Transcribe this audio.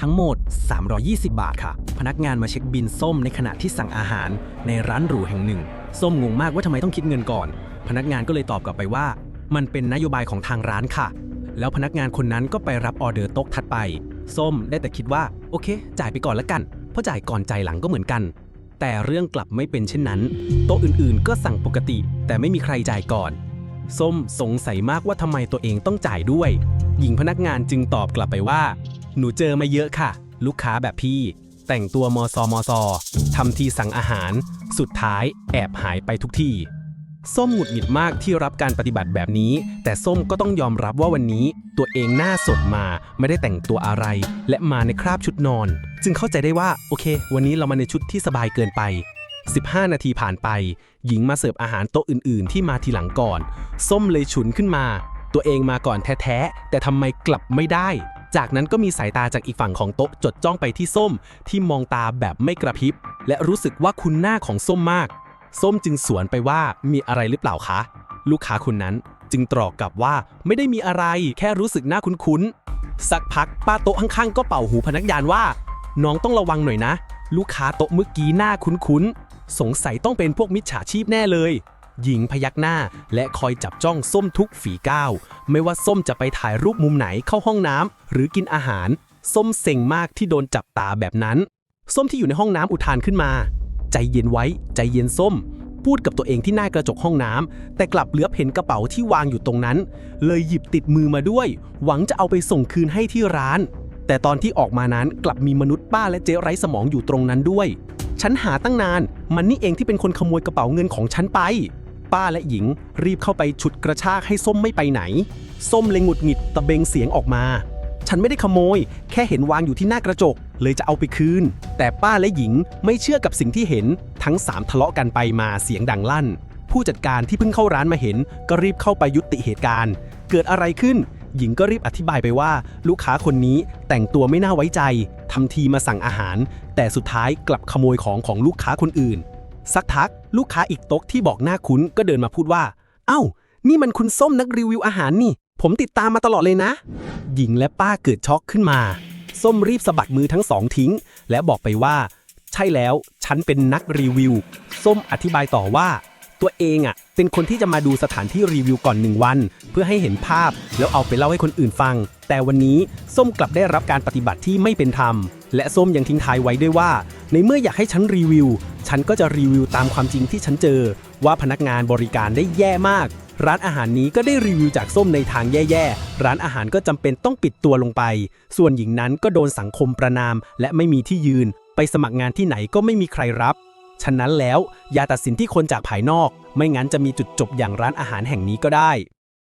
ทั้งหมด 320 บาทค่ะ พนักงานมาเช็คบินส้มในขณะที่สั่งอาหารในร้านหรูแห่งหนึ่ง ส้มงงมากว่าทำไมต้องคิดเงินก่อน พนักงานก็เลยตอบกลับไปว่า มันเป็นนโยบายของทางร้านค่ะ แล้วพนักงานคนนั้นก็ไปรับออเดอร์โต๊ะถัดไป ส้มได้แต่คิดว่า โอเค จ่ายไปก่อนละกัน เพราะจ่ายก่อนจ่ายหลังก็เหมือนกัน แต่เรื่องกลับไม่เป็นเช่นนั้น โต๊ะอื่นๆ ก็สั่งปกติ แต่ไม่มีใครจ่ายก่อน ส้มสงสัยมากว่าทำไมตัวเองต้องจ่ายด้วย หญิงพนักงานจึงตอบกลับไปว่า หนูเจอมาเยอะค่ะ ลูกค้าแบบพี่ แต่งตัวมอซอมอซอทำทีสั่งอาหาร สุดท้ายแอบหายไปทุกที่ ส้มหงุดหงิดมากที่รับการปฏิบัติแบบนี้ แต่ส้มก็ต้องยอมรับว่าวันนี้ ตัวเองหน้าสดมาไม่ได้แต่งตัวอะไร และมาในคราบชุดนอน จึงเข้าใจได้ว่าโอเค วันนี้เรามาในชุดที่สบายเกินไป 15 นาทีผ่านไป หญิงมาเสิร์ฟอาหารโต๊ะอื่น ๆ ที่มาทีหลังก่อน ส้มเลยฉุนขึ้นมา ตัวเองมาก่อนแท้ ๆ แต่ทำไมกลับไม่ได้ จากนั้นก็มีสายตาจากอีกฝั่งของโต๊ะจดจ้องไปที่ส้ม ที่มองตาแบบไม่กระพริบ และรู้สึกว่าคุณหน้าของส้มมาก ส้มจึงสวนไปว่ามีอะไรหรือเปล่าคะ ลูกค้าคนนั้นจึงตรอกกลับว่าไม่ได้มีอะไรแค่รู้สึกหน้าคุ้นๆสักพักป้าโต๊ะข้างๆก็เป่าหูพนักงานว่า น้องต้องระวังหน่อยนะ ลูกค้าโต๊ะเมื่อกี้หน้าคุ้นๆสงสัยต้องเป็นพวกมิจฉาชีพแน่เลย หญิงพยักหน้า และคอยจับจ้องส้มทุกฝีก้าว ไม่ว่าส้มจะไปถ่ายรูปมุมไหนเข้าห้องน้ำหรือกินอาหาร ส้มเซ็งมากที่โดนจับตาแบบนั้น ส้มที่อยู่ในห้องน้ำอุทานขึ้นมา ใจเย็นไว้ ใจเย็นส้ม พูดกับตัวเองที่หน้ากระจกห้องน้ำแต่กลับเหลือบเห็นกระเป๋าที่วางอยู่ตรงนั้น เลยหยิบติดมือมาด้วย หวังจะเอาไปส่งคืนให้ที่ร้าน แต่ตอนที่ออกมานั้นกลับมีมนุษย์ป้าและเจ๊ไร้สมองอยู่ตรงนั้นด้วยฉันหาตั้งนาน มันนี่เองที่เป็นคนขโมยกระเป๋าเงินของฉันไป ป้าและหญิงรีบเข้าไปฉุดกระชากให้ส้มไม่ไปไหน ส้มเลยหงุดหงิดตะเบงเสียงออกมา ฉันไม่ได้ขโมย แค่เห็นวางอยู่ที่หน้ากระจก เลยจะเอาไปคืน แต่ป้าและหญิงไม่เชื่อกับสิ่งที่เห็น ทั้งสามทะเลาะกันไปมาเสียงดังลั่น ผู้จัดการที่เพิ่งเข้าร้านมาเห็น ก็รีบเข้าไปยุติเหตุการณ์ เกิดอะไรขึ้น หญิงก็รีบอธิบายไปว่า ลูกค้าคนนี้แต่งตัวไม่น่าไว้ใจทำทีมาสั่งอาหาร แต่สุดท้ายกลับขโมยของของลูกค้าคนอื่น สักทัก ลูกค้าอีกโต๊ะที่บอกหน้าคุ้นก็เดินมาพูดว่า เอ้า นี่มันคุณส้มนักรีวิวอาหารนี่ ผมติดตามมาตลอดเลยนะ หญิงและป้าเกิดช็อกขึ้นมา ส้มรีบสะบัดมือทั้งสองทิ้ง และบอกไปว่า ใช่แล้ว ฉันเป็นนักรีวิว ส้มอธิบายต่อว่า ตัวเองอะเป็นคนที่จะมาดูสถานที่รีวิวก่อนหนึ่งวัน เพื่อให้เห็นภาพแล้วเอาไปเล่าให้คนอื่นฟัง แต่วันนี้ส้มกลับได้รับการปฏิบัติที่ไม่เป็นธรรม และส้มยังทิ้งท้ายไว้ด้วยว่า ในเมื่ออยากให้ฉันรีวิว ฉันก็จะรีวิวตามความจริงที่ฉันเจอ ว่าพนักงานบริการได้แย่มาก ร้านอาหารนี้ก็ได้รีวิวจากส้มในทางแย่ๆร้านอาหารก็จำเป็นต้องปิดตัวลงไป ส่วนหญิงนั้นก็โดนสังคมประนาม และไม่มีที่ยืน ไปสมัครงานที่ไหนก็ไม่มีใครรับ ฉะนั้นแล้วอย่าตัดสินที่คนจากภายนอก ไม่งั้นจะมีจุดจบอย่างร้านอาหารแห่งนี้ก็ได้